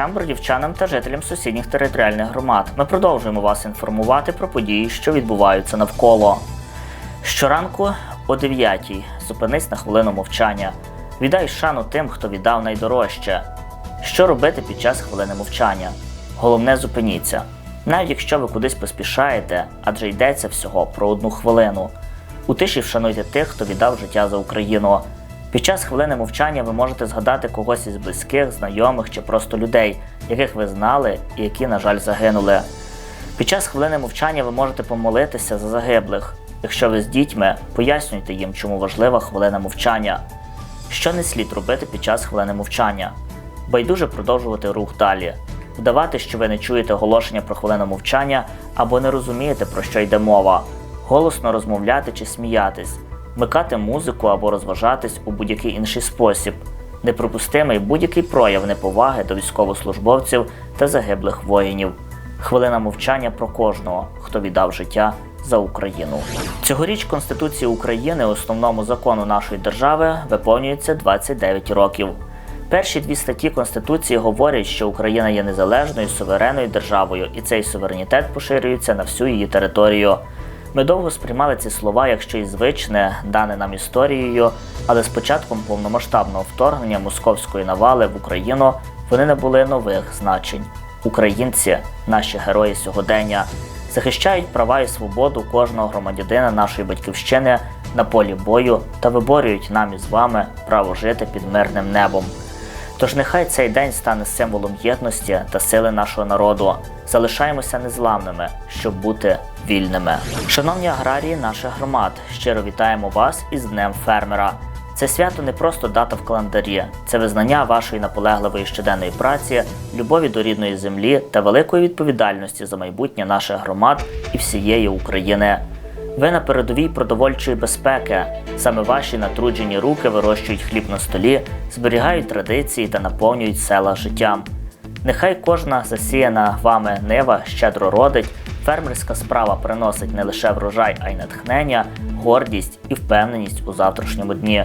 глядачам, бродівчанам та жителям сусідніх територіальних громад. Ми продовжуємо вас інформувати про події, що відбуваються навколо. Щоранку о 9 зупинись на хвилину мовчання. Віддай шану тим, хто віддав найдорожче. Що робити під час хвилини мовчання? Головне зупиніться. Навіть якщо ви кудись поспішаєте, адже йдеться всього про одну хвилину. У тиші вшануйте тих, хто віддав життя за Україну. Під час хвилини мовчання ви можете згадати когось із близьких, знайомих чи просто людей, яких ви знали і які, на жаль, загинули. Під час хвилини мовчання ви можете помолитися за загиблих. Якщо ви з дітьми, пояснюйте їм, чому важлива хвилина мовчання. Що не слід робити під час хвилини мовчання? Байдуже продовжувати рух далі, вдавати, що ви не чуєте оголошення про хвилину мовчання або не розумієте, про що йде мова, голосно розмовляти чи сміятись, вмикати музику або розважатись у будь-який інший спосіб. Неприпустимий будь-який прояв неповаги до військовослужбовців та загиблих воїнів. Хвилина мовчання про кожного, хто віддав життя за Україну. Цьогоріч Конституції України, основному закону нашої держави, виповнюється 29 років. Перші дві статті Конституції говорять, що Україна є незалежною суверенною державою, і цей суверенітет поширюється на всю її територію. Ми довго сприймали ці слова як щось звичне, дане нам історією, але з початком повномасштабного вторгнення московської навали в Україну вони набули нових значень. Українці, наші герої сьогодення, захищають права і свободу кожного громадянина нашої батьківщини на полі бою та виборюють нам із вами право жити під мирним небом. Тож нехай цей день стане символом єдності та сили нашого народу. Залишаємося незламними, щоб бути вільними. Шановні аграрії наших громад, щиро вітаємо вас із Днем фермера. Це свято не просто дата в календарі, це визнання вашої наполегливої щоденної праці, любові до рідної землі та великої відповідальності за майбутнє наших громад і всієї України. Ви на передовій продовольчої безпеки. Саме ваші натруджені руки вирощують хліб на столі, зберігають традиції та наповнюють села життям. Нехай кожна засіяна вами нива щедро родить, фермерська справа приносить не лише врожай, а й натхнення, гордість і впевненість у завтрашньому дні.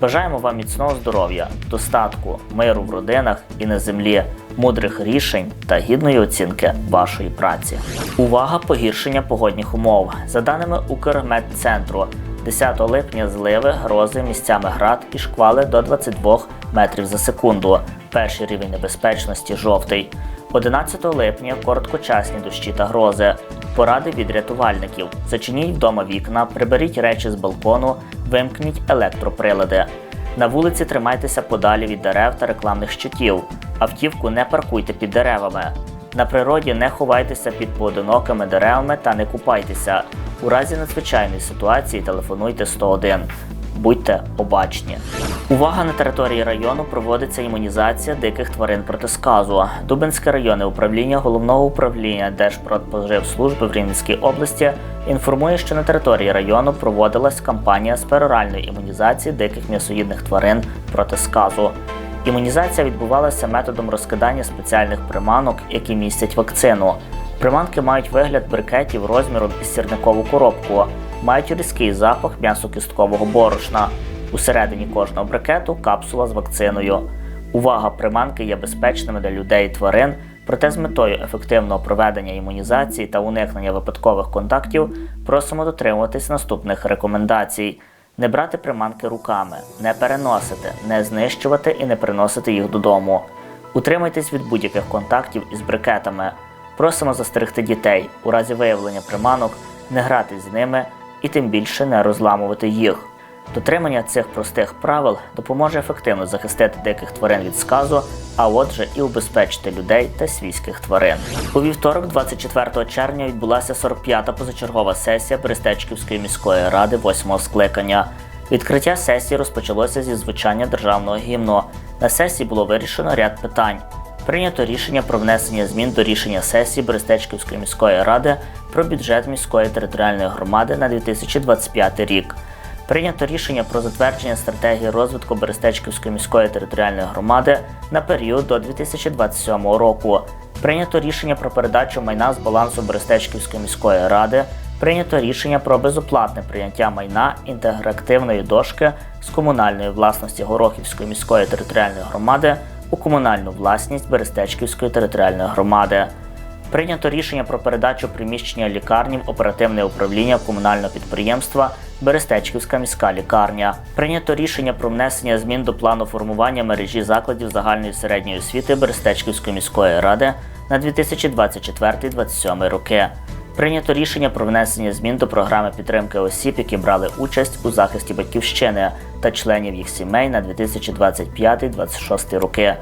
Бажаємо вам міцного здоров'я, достатку, миру в родинах і на землі, мудрих рішень та гідної оцінки вашої праці. Увага погіршення погодних умов. За даними Укрмедцентру, 10 липня зливи, грози, місцями град і шквали до 22 метрів за секунду. Перший рівень небезпечності жовтий. 11 липня короткочасні дощі та грози. Поради від рятувальників. Зачиніть вдома вікна, приберіть речі з балкону, вимкніть електроприлади. На вулиці тримайтеся подалі від дерев та рекламних щитів. Автівку не паркуйте під деревами. На природі не ховайтеся під поодинокими деревами та не купайтеся. У разі надзвичайної ситуації телефонуйте 101. Будьте обачні. Увага на території району проводиться імунізація диких тварин проти сказу. Дубинське районне управління головного управління Держпродспоживслужби в Рівненській області інформує, що на території району проводилась кампанія з пероральної імунізації диких м'ясоїдних тварин проти сказу. Імунізація відбувалася методом розкидання спеціальних приманок, які містять вакцину. Приманки мають вигляд брикетів розміром із сірникову коробку, мають різкий запах м'ясокісткового борошна. Усередині кожного брикету капсула з вакциною. Увага, приманки є безпечними для людей і тварин, проте з метою ефективного проведення імунізації та уникнення випадкових контактів просимо дотримуватись наступних рекомендацій. Не брати приманки руками, не переносити, не знищувати і не приносити їх додому. Утримайтесь від будь-яких контактів із брикетами. Просимо застерегти дітей у разі виявлення приманок, не грати з ними і тим більше не розламувати їх. Дотримання цих простих правил допоможе ефективно захистити диких тварин від сказу, а отже, і убезпечити людей та свійських тварин. У вівторок, 24 червня, відбулася 45-та позачергова сесія Берестечківської міської ради 8-го скликання. Відкриття сесії розпочалося зі звучання державного гімну. На сесії було вирішено ряд питань. Прийнято рішення про внесення змін до рішення сесії Берестечківської міської ради про бюджет міської територіальної громади на 2025 рік. Прийнято рішення про затвердження стратегії розвитку Берестечківської міської територіальної громади на період до 2027 року. Прийнято рішення про передачу майна з балансу Берестечківської міської ради. Прийнято рішення про безоплатне прийняття майна інтегративної дошки з комунальної власності Горохівської міської територіальної громади у комунальну власність Берестечківської територіальної громади. Прийнято рішення про передачу приміщення лікарні в оперативне управління комунального підприємства Берестечківська міська лікарня. Прийнято рішення про внесення змін до плану формування мережі закладів загальної середньої освіти Берестечківської міської ради на 2024-2027 роки. Прийнято рішення про внесення змін до програми підтримки осіб, які брали участь у захисті батьківщини та членів їх сімей на 2025-2026 роки.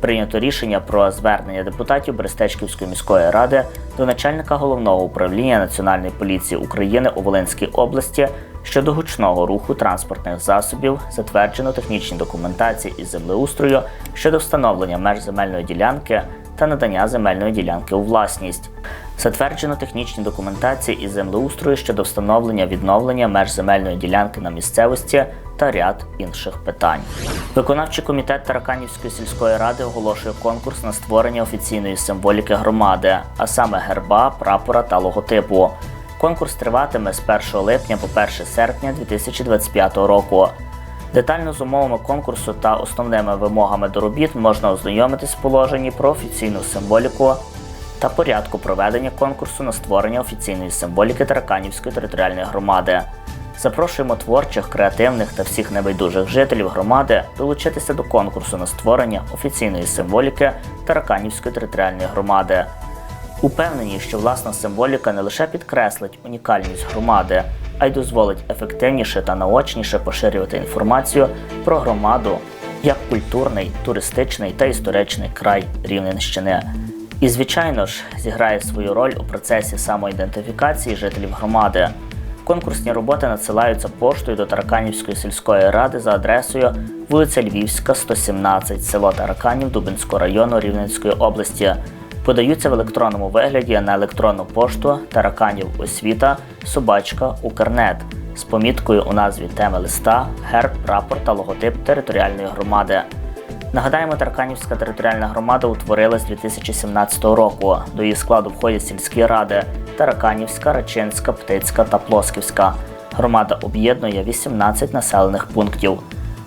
Прийнято рішення про звернення депутатів Берестечківської міської ради до начальника головного управління Національної поліції України у Волинській області щодо гучного руху транспортних засобів, затверджено технічні документації із землеустрою щодо встановлення меж земельної ділянки та надання земельної ділянки у власність. Затверджено технічні документації із землеустрою щодо встановлення відновлення меж земельної ділянки на місцевості та ряд інших питань. Виконавчий комітет Тараканівської сільської ради оголошує конкурс на створення офіційної символіки громади, а саме герба, прапора та логотипу. Конкурс триватиме з 1 липня по 1 серпня 2025 року. Детально з умовами конкурсу та основними вимогами до робіт можна ознайомитись в положенні про офіційну символіку та порядку проведення конкурсу на створення офіційної символіки Тараканівської територіальної громади. Запрошуємо творчих, креативних та всіх небайдужих жителів громади долучитися до конкурсу на створення офіційної символіки Тараканівської територіальної громади. Упевнені, що власна символіка не лише підкреслить унікальність громади, а й дозволить ефективніше та наочніше поширювати інформацію про громаду як культурний, туристичний та історичний край Рівненщини. І, звичайно ж, зіграє свою роль у процесі самоідентифікації жителів громади. Конкурсні роботи надсилаються поштою до Тараканівської сільської ради за адресою вулиця Львівська, 117, село Тараканів Дубинського району Рівненської області. Подаються в електронному вигляді на електронну пошту Тараканів освіта собачка Укрнет з поміткою у назві теми листа, герб, прапор та логотип територіальної громади. Нагадаємо, Тарканівська територіальна громада утворилась 2017 року. До її складу входять сільські ради Тараканівська, Речинська, Птицька та Плосківська. Громада об'єднує 18 населених пунктів.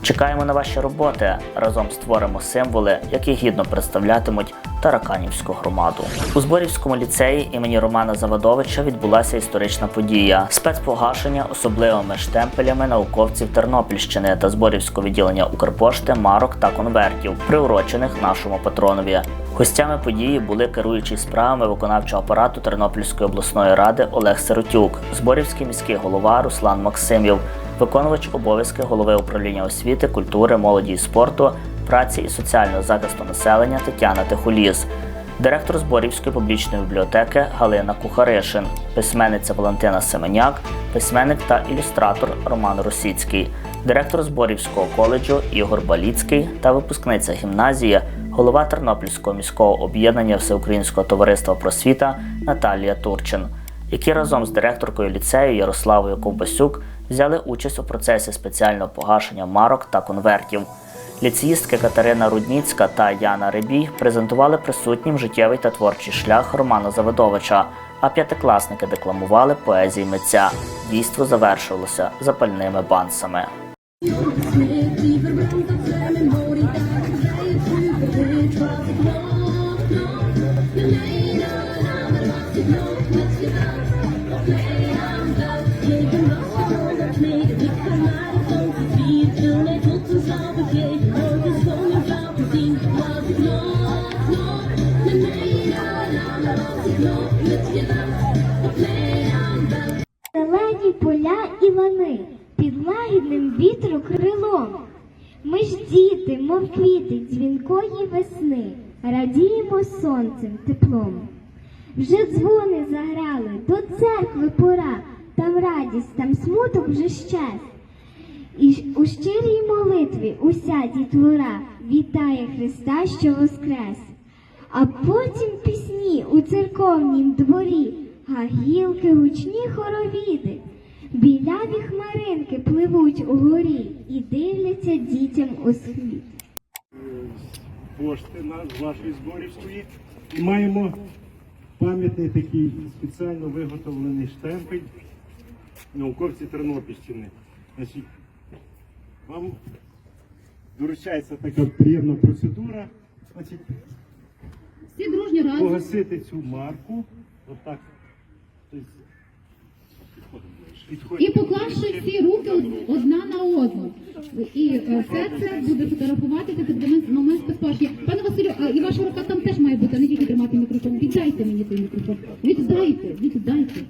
Чекаємо на ваші роботи. Разом створимо символи, які гідно представлятимуть Тараканівську громаду. У Зборівському ліцеї імені Романа Завадовича відбулася історична подія спецпогашення особливими штемпелями науковців Тернопільщини та Зборівського відділення Укрпошти, марок та конвертів, приурочених нашому патронові. Гостями події були керуючий справами виконавчого апарату Тернопільської обласної ради Олег Сиротюк, Зборівський міський голова Руслан Максимів, виконувач обов'язки голови управління освіти, культури, молоді і спорту, праці і соціального захисту населення Тетяна Тихоліс, директор Зборівської публічної бібліотеки Галина Кухаришин, письменниця Валентина Семеняк, письменник та ілюстратор Роман Росіцький, директор Зборівського коледжу Ігор Баліцький та випускниця гімназії, голова Тернопільського міського об'єднання Всеукраїнського товариства просвіта Наталія Турчин які разом з директоркою ліцею Ярославою Ковбасюк взяли участь у процесі спеціального погашення марок та конвертів. Ліцеїстки Катерина Рудніцька та Яна Рибій презентували присутнім життєвий та творчий шлях Романа Заводовича, а п'ятикласники декламували поезії митця. Дійство завершилося запальними бансами. Лагідним вітру крилом. Ми ж діти, мов квіти дзвінкої весни, радіємо сонцем теплом. Вже дзвони заграли, до церкви пора, там радість, там смуток вже щас. І у щирій молитві уся дітвора вітає Христа, що воскрес. А потім пісні у церковнім дворі, гагілки, гучні хоровіди, біляві хмаринки пливуть угорі і дивляться дітям у світ. пошти на вашої зборівської. І маємо пам'ятний такий спеціально виготовлений штемпель науковці Тернопільщини. Значить, вам доручається така приємна процедура. Значить, Всі разом. погасити цю марку. Отак. Тобто, підходимо. І поклавши всі руки одна на одну. І е, все це буде момент- момент спецпашки. Пане Василю, і ваша рука там теж має бути, а не тільки тримати мікрофон. Віддайте мені той мікрофон. Віддайте, віддайте.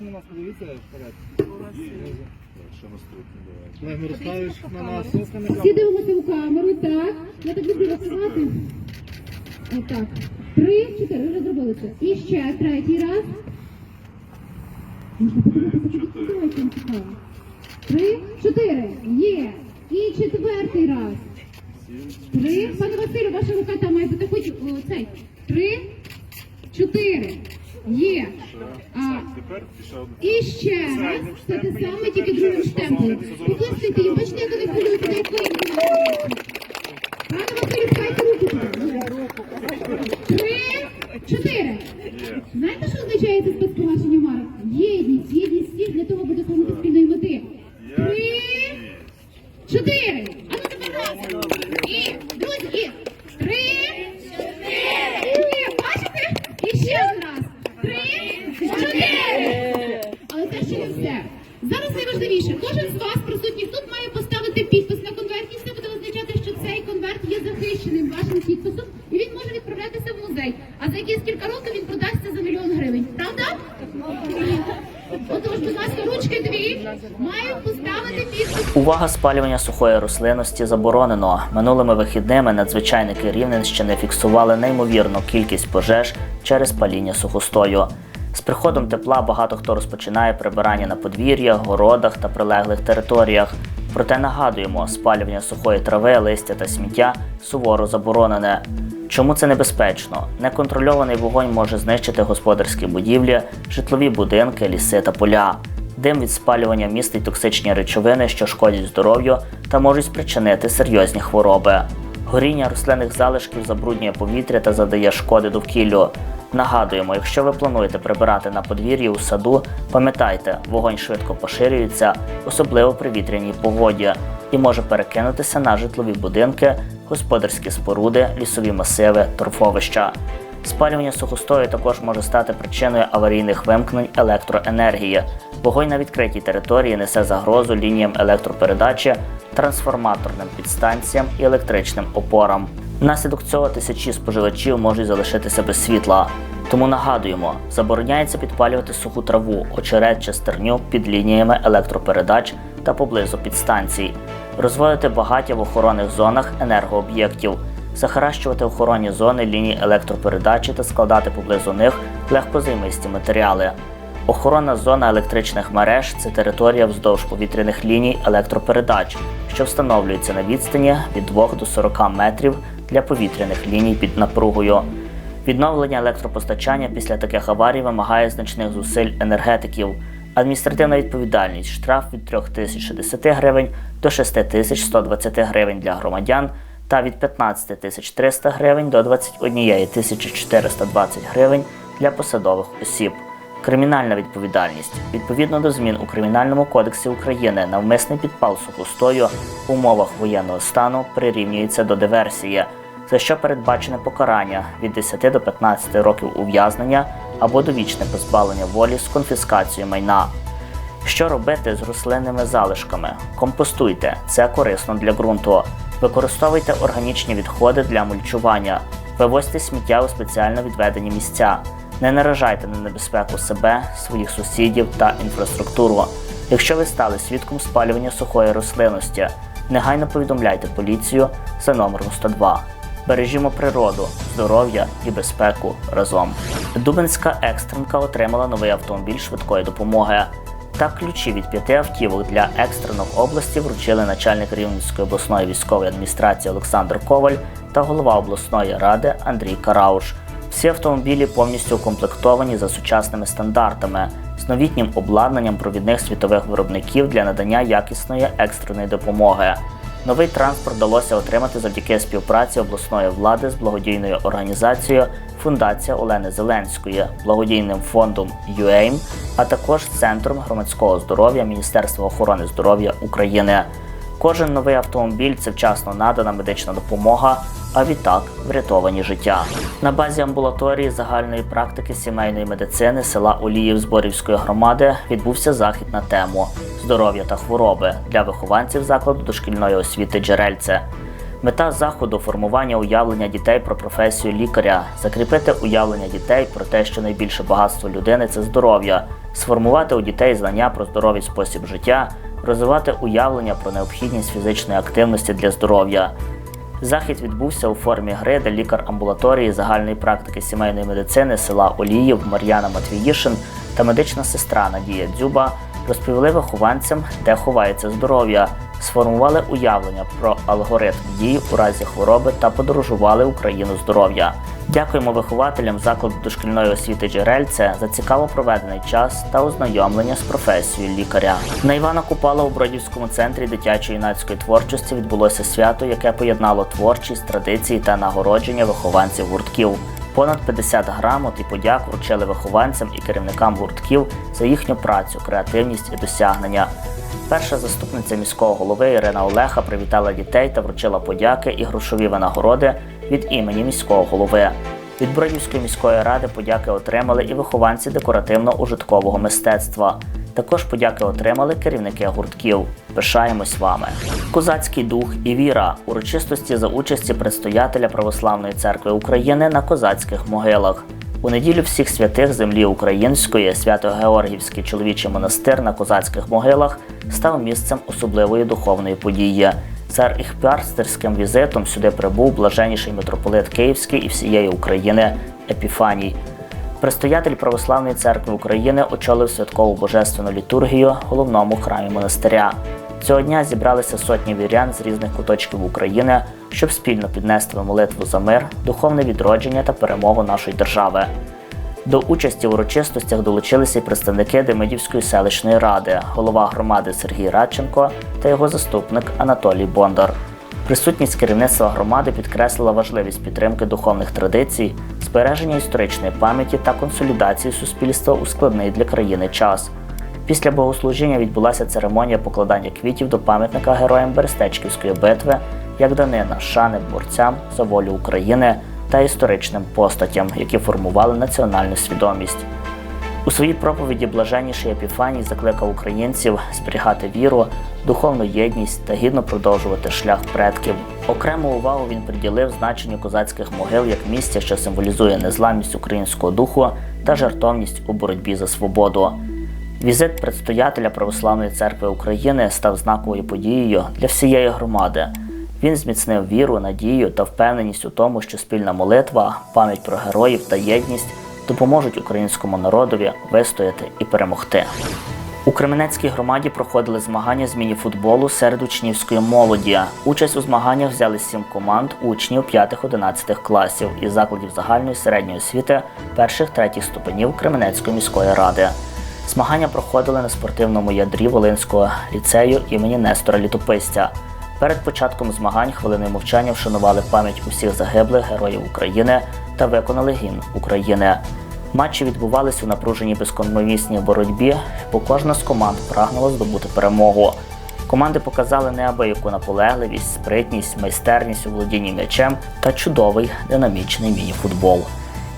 На нас подивіться вперед. Олег Мирославович на нас. Всі дивимося в камеру, так. Я так люблю рахувати. Отак. Три, чотири, вже зробили це. І ще третій раз. Три, чотири. Є. І четвертий раз. Три. Пане Василю, ваша рука там має бути хоч о, цей. Три, чотири. Є. А, і ще раз. Це те саме, тільки другим штемпелем. Покласти їм, бачите, як вони хвилюються, як ви. Пане Василю, пхайте руку. туди. Три, чотири. Знаєте, що означає це спецпогашення марок? Єдність, єдність всіх для того, аби досягнути спільної мети. Три, чотири. А ну тепер разом. І, друзі, і. Три, чотири. Є, бачите? І ще один раз. Три, чотири. Але це ще не все. Зараз найважливіше. Кожен з вас присутніх тут має поставити підпис на конверті. Це буде означати, що цей конверт є захищеним вашим підписом, і він може відправлятися в музей. А за якісь кілька років він продасться за мільйон гривень. Правда? Отож, будь ласка, ручки дві мають поставити підпис. Увага спалювання сухої рослинності заборонено. Минулими вихідними надзвичайники Рівненщини фіксували неймовірну кількість пожеж через паління сухостою. З приходом тепла багато хто розпочинає прибирання на подвір'ях, городах та прилеглих територіях. Проте нагадуємо, спалювання сухої трави, листя та сміття суворо заборонене. Чому це небезпечно? Неконтрольований вогонь може знищити господарські будівлі, житлові будинки, ліси та поля. Дим від спалювання містить токсичні речовини, що шкодять здоров'ю та можуть спричинити серйозні хвороби. Горіння рослинних залишків забруднює повітря та завдає шкоди довкіллю. Нагадуємо, якщо ви плануєте прибирати на подвір'ї у саду, пам'ятайте, вогонь швидко поширюється, особливо при вітряній погоді, і може перекинутися на житлові будинки, господарські споруди, лісові масиви, торфовища. Спалювання сухостою також може стати причиною аварійних вимкнень електроенергії. Вогонь на відкритій території несе загрозу лініям електропередачі, трансформаторним підстанціям і електричним опорам. Внаслідок цього тисячі споживачів можуть залишитися без світла. Тому нагадуємо, забороняється підпалювати суху траву, очерет чи стерню під лініями електропередач та поблизу підстанцій, розводити багаття в охоронних зонах енергооб'єктів, захаращувати охоронні зони ліній електропередачі та складати поблизу них легкозаймисті матеріали. Охоронна зона електричних мереж це територія вздовж повітряних ліній електропередач, що встановлюється на відстані від 2 до 40 метрів для повітряних ліній під напругою. Відновлення електропостачання після таких аварій вимагає значних зусиль енергетиків. Адміністративна відповідальність штраф від 3060 гривень до 6120 гривень для громадян та від 15300 гривень до 21420 гривень для посадових осіб. Кримінальна відповідальність відповідно до змін у Кримінальному кодексі України навмисний підпал сухостою в умовах воєнного стану прирівнюється до диверсії, за що передбачене покарання від 10 до 15 років ув'язнення або довічне позбавлення волі з конфіскацією майна. Що робити з рослинними залишками? Компостуйте, це корисно для ґрунту. Використовуйте органічні відходи для мульчування, вивозьте сміття у спеціально відведені місця. Не наражайте на небезпеку себе, своїх сусідів та інфраструктуру. Якщо ви стали свідком спалювання сухої рослинності, негайно повідомляйте поліцію за номером 102. Бережімо природу, здоров'я і безпеку разом. Дубинська екстренка отримала новий автомобіль швидкої допомоги. Так ключі від п'яти автівок для екстренок області вручили начальник Рівненської обласної військової адміністрації Олександр Коваль та голова обласної ради Андрій Карауш. Всі автомобілі повністю укомплектовані за сучасними стандартами з новітнім обладнанням провідних світових виробників для надання якісної екстреної допомоги. Новий транспорт вдалося отримати завдяки співпраці обласної влади з благодійною організацією Фундація Олени Зеленської, благодійним фондом UAIM, а також Центром громадського здоров'я Міністерства охорони здоров'я України. Кожен новий автомобіль це вчасно надана медична допомога, а відтак врятовані життя. На базі амбулаторії загальної практики сімейної медицини села Оліїв Зборівської громади відбувся захід на тему здоров'я та хвороби для вихованців закладу дошкільної освіти Джерельце. Мета заходу формування уявлення дітей про професію лікаря, закріпити уявлення дітей про те, що найбільше багатство людини це здоров'я, сформувати у дітей знання про здоровий спосіб життя, розвивати уявлення про необхідність фізичної активності для здоров'я. Захід відбувся у формі гри, де лікар амбулаторії загальної практики сімейної медицини села Оліїв Мар'яна Матвіїшин та медична сестра Надія Дзюба розповіли вихованцям, де ховається здоров'я, сформували уявлення про алгоритм дій у разі хвороби та подорожували Україну здоров'я. Дякуємо вихователям закладу дошкільної освіти Джерельце за цікаво проведений час та ознайомлення з професією лікаря. На Івана Купала у Бродівському центрі дитячої юнацької творчості відбулося свято, яке поєднало творчість, традиції та нагородження вихованців гуртків. Понад 50 грамот і подяк вручили вихованцям і керівникам гуртків за їхню працю, креативність і досягнення. Перша заступниця міського голови Ірина Олеха привітала дітей та вручила подяки і грошові винагороди від імені міського голови. Від Бродівської міської ради подяки отримали і вихованці декоративно-ужиткового мистецтва. Також подяки отримали керівники гуртків. Пишаємось вами. Козацький дух і віра урочистості за участі предстоятеля Православної церкви України на козацьких могилах. У неділю всіх святих землі української Свято-Георгівський чоловічий монастир на козацьких могилах став місцем особливої духовної події. Цар Іхпярстерським візитом сюди прибув блаженніший митрополит Київський і всієї України Епіфаній. Предстоятель Православної церкви України очолив святкову божественну літургію головному храмі монастиря. Цього дня зібралися сотні вірян з різних куточків України, щоб спільно піднести молитву за мир, духовне відродження та перемогу нашої держави. До участі в урочистостях долучилися й представники Демидівської селищної ради, голова громади Сергій Радченко та його заступник Анатолій Бондар. Присутність керівництва громади підкреслила важливість підтримки духовних традицій, збереження історичної пам'яті та консолідації суспільства у складний для країни час. Після богослужіння відбулася церемонія покладання квітів до пам'ятника героям Берестечківської битви як данина шани борцям за волю України та історичним постатям, які формували національну свідомість. У своїй проповіді блаженніший Епіфаній закликав українців зберігати віру, духовну єдність та гідно продовжувати шлях предків. Окрему увагу він приділив значенню козацьких могил як місця, що символізує незламність українського духу та жертовність у боротьбі за свободу. Візит предстоятеля Православної церкви України став знаковою подією для всієї громади. Він зміцнив віру, надію та впевненість у тому, що спільна молитва, пам'ять про героїв та єдність допоможуть українському народові вистояти і перемогти. У Кременецькій громаді проходили змагання з міні-футболу серед учнівської молоді. Участь у змаганнях взяли сім команд учнів 5-11 класів із закладів загальної середньої освіти перших третіх ступенів Кременецької міської ради. Змагання проходили на спортивному ядрі Волинського ліцею імені Нестора Літописця. Перед початком змагань хвилиною мовчання вшанували пам'ять усіх загиблих героїв України та виконали гімн України. Матчі відбувалися у напруженій безкомпромісній боротьбі, бо кожна з команд прагнула здобути перемогу. Команди показали неабияку наполегливість, спритність, майстерність у володінні м'ячем та чудовий динамічний міні-футбол.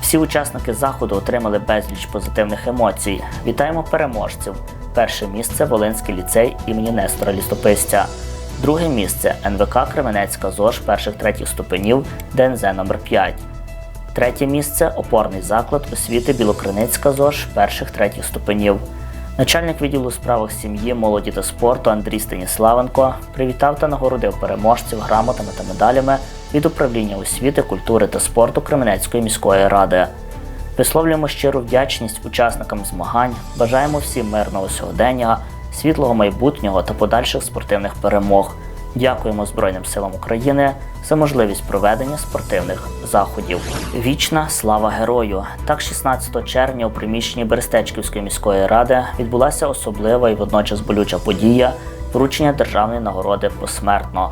Всі учасники заходу отримали безліч позитивних емоцій. Вітаємо переможців! Перше місце Волинський ліцей імені Нестора Лістописця. Друге місце НВК Кременецька ЗОЖ перших третіх ступенів ДНЗ номер 5 Третє місце опорний заклад освіти Білокриницька ЗОЖ перших третіх ступенів. Начальник відділу справах сім'ї, молоді та спорту Андрій Станіславенко привітав та нагородив переможців грамотами та медалями від управління освіти, культури та спорту Кременецької міської ради. Висловлюємо щиру вдячність учасникам змагань, бажаємо всім мирного сьогодення, світлого майбутнього та подальших спортивних перемог. Дякуємо Збройним силам України за можливість проведення спортивних заходів. Вічна слава герою! Так, 16 червня у приміщенні Берестечківської міської ради відбулася особлива і водночас болюча подія вручення державної нагороди посмертно.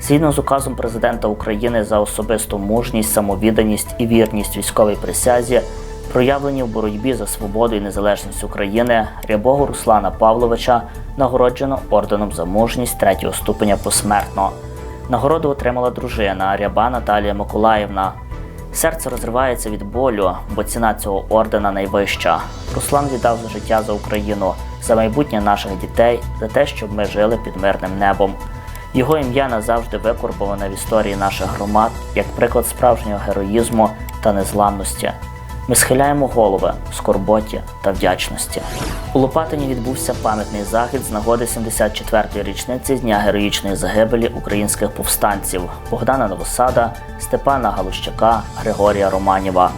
Згідно з указом президента України за особисту мужність, самовідданість і вірність військовій присязі, проявлені в боротьбі за свободу і незалежність України рябого Руслана Павловича нагороджено орденом за мужність третього ступеня посмертно. Нагороду отримала дружина ряба Наталія Миколаївна. Серце розривається від болю, бо ціна цього ордена найвища. Руслан віддав життя за Україну, за майбутнє наших дітей, за те, щоб ми жили під мирним небом. Його ім'я назавжди викорбоване в історії наших громад як приклад справжнього героїзму та незламності. Ми схиляємо голови в скорботі та вдячності. У Лопатині відбувся пам'ятний захід з нагоди 74-ї річниці дня героїчної загибелі українських повстанців Богдана Новосада, Степана Галущака, Григорія Романіва.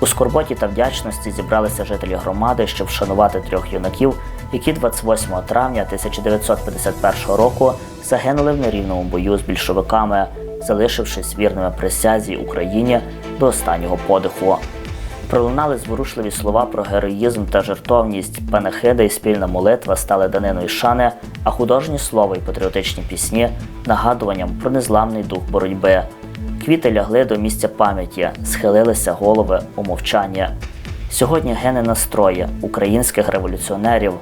У скорботі та вдячності зібралися жителі громади, щоб вшанувати трьох юнаків, які 28 травня 1951 року загинули в нерівному бою з більшовиками, залишившись вірними присязі Україні до останнього подиху. Пролунали зворушливі слова про героїзм та жертовність. Панахида і спільна молитва стали даниною шани, а художні слова і патріотичні пісні нагадуванням про незламний дух боротьби. Квіти лягли до місця пам'яті, схилилися голови у мовчання. Сьогодні гине настрої українських революціонерів,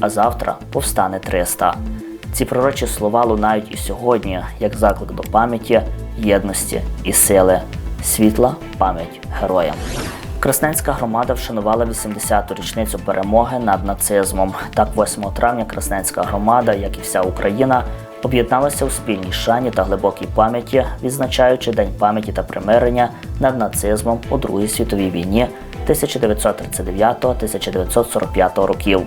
а завтра повстане 300. Ці пророчі слова лунають і сьогодні як заклик до пам'яті, єдності і сили. Світла пам'ять героям. Красненська громада вшанувала 80-ту річницю перемоги над нацизмом. Так, 8 травня Красненська громада, як і вся Україна, об'єдналася у спільній шані та глибокій пам'яті, відзначаючи День пам'яті та примирення над нацизмом у Другій світовій війні 1939-1945 років.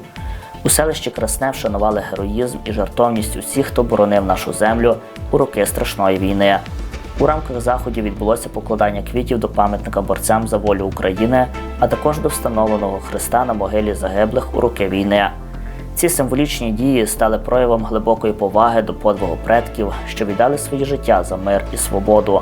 У селищі Красне вшанували героїзм і жертовність усіх, хто боронив нашу землю у роки страшної війни. У рамках заходів відбулося покладання квітів до пам'ятника борцям за волю України, а також до встановленого хреста на могилі загиблих у роки війни. Ці символічні дії стали проявом глибокої поваги до подвигу предків, що віддали свої життя за мир і свободу.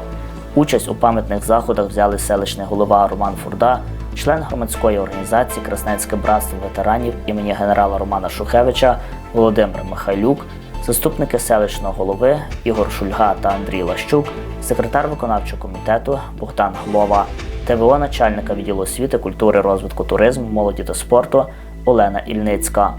Участь у пам'ятних заходах взяли селищний голова Роман Фурда, член громадської організації Красненське братство ветеранів імені генерала Романа Шухевича Володимир Михайлюк, заступники селищного голови Ігор Шульга та Андрій Лащук, секретар виконавчого комітету Богдан Глова, ТВО начальника відділу освіти, культури, розвитку туризму, молоді та спорту Олена Ільницька.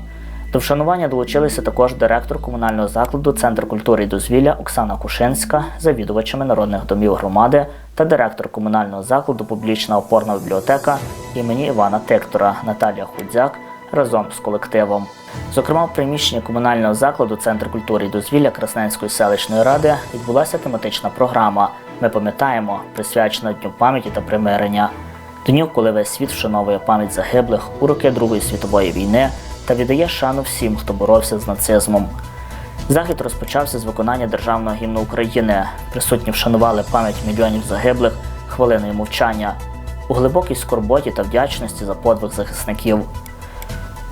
До вшанування долучилися також директор комунального закладу Центр культури і дозвілля Оксана Кушинська, завідувачами народних домів громади та директор комунального закладу Публічна опорна бібліотека імені Івана Тиктора Наталія Худзяк разом з колективом. Зокрема, в приміщенні комунального закладу Центр культури і дозвілля Красненської селищної ради відбулася тематична програма. Ми пам'ятаємо, присвячена Дню пам'яті та примирення. Дню, коли весь світ вшановує пам'ять загиблих у роки Другої світової війни та віддає шану всім, хто боровся з нацизмом. Захід розпочався з виконання державного гімну України. Присутні вшанували пам'ять мільйонів загиблих хвилиною мовчання у глибокій скорботі та вдячності за подвиг захисників.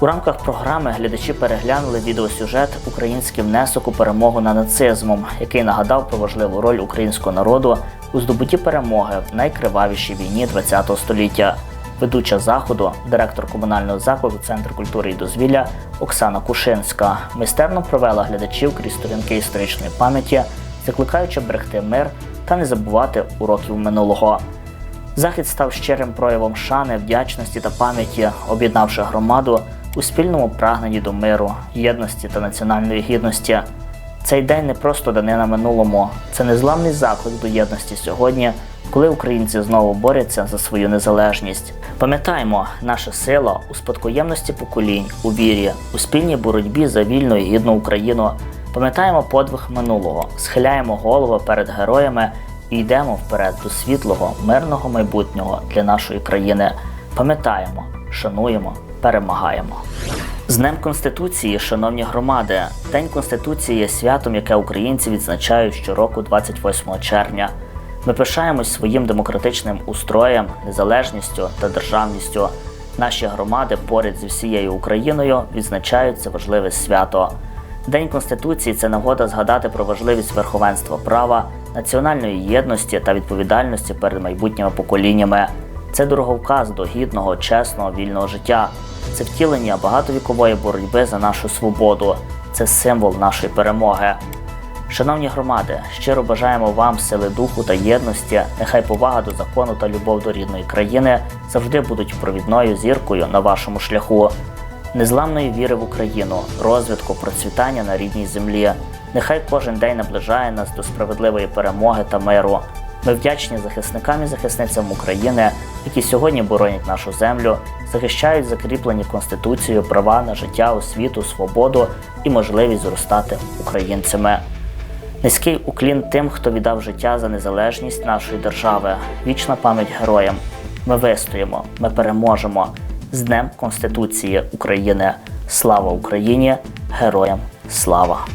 У рамках програми глядачі переглянули відеосюжет Український внесок у перемогу над нацизмом, який нагадав про важливу роль українського народу у здобутті перемоги в найкривавішій війні ХХ століття. Ведуча заходу, директор комунального закладу Центр культури і дозвілля Оксана Кушинська, майстерно провела глядачів крізь сторінки історичної пам'яті, закликаючи берегти мир та не забувати уроків минулого. Захід став щирим проявом шани, вдячності та пам'яті, об'єднавши громаду у спільному прагненні до миру, єдності та національної гідності. Цей день не просто данина минулому, це незламний заклик до єдності сьогодні, коли українці знову борються за свою незалежність. Пам'ятаємо, наша сила у спадкоємності поколінь, у вірі, у спільній боротьбі за вільну і гідну Україну. Пам'ятаємо подвиг минулого, схиляємо голову перед героями і йдемо вперед до світлого, мирного майбутнього для нашої країни. Пам'ятаємо, шануємо, перемагаємо. З Днем Конституції, шановні громади, День Конституції є святом, яке українці відзначають щороку 28 червня. Ми пишаємось своїм демократичним устроєм, незалежністю та державністю. Наші громади поряд зі всією Україною відзначають це важливе свято. День Конституції це нагода згадати про важливість верховенства права, національної єдності та відповідальності перед майбутніми поколіннями. Це дороговказ до гідного, чесного, вільного життя. Це втілення багатовікової боротьби за нашу свободу. Це символ нашої перемоги. Шановні громади, щиро бажаємо вам сили духу та єдності. Нехай повага до закону та любов до рідної країни завжди будуть провідною зіркою на вашому шляху. Незламної віри в Україну, розвитку, процвітання на рідній землі. Нехай кожен день наближає нас до справедливої перемоги та миру. Ми вдячні захисникам і захисницям України, які сьогодні боронять нашу землю, захищають закріплені Конституцією права на життя, освіту, свободу і можливість зростати українцями. Низький уклін тим, хто віддав життя за незалежність нашої держави. Вічна пам'ять героям. Ми вистоїмо, ми переможемо з Днем Конституції України. Слава Україні! Героям слава!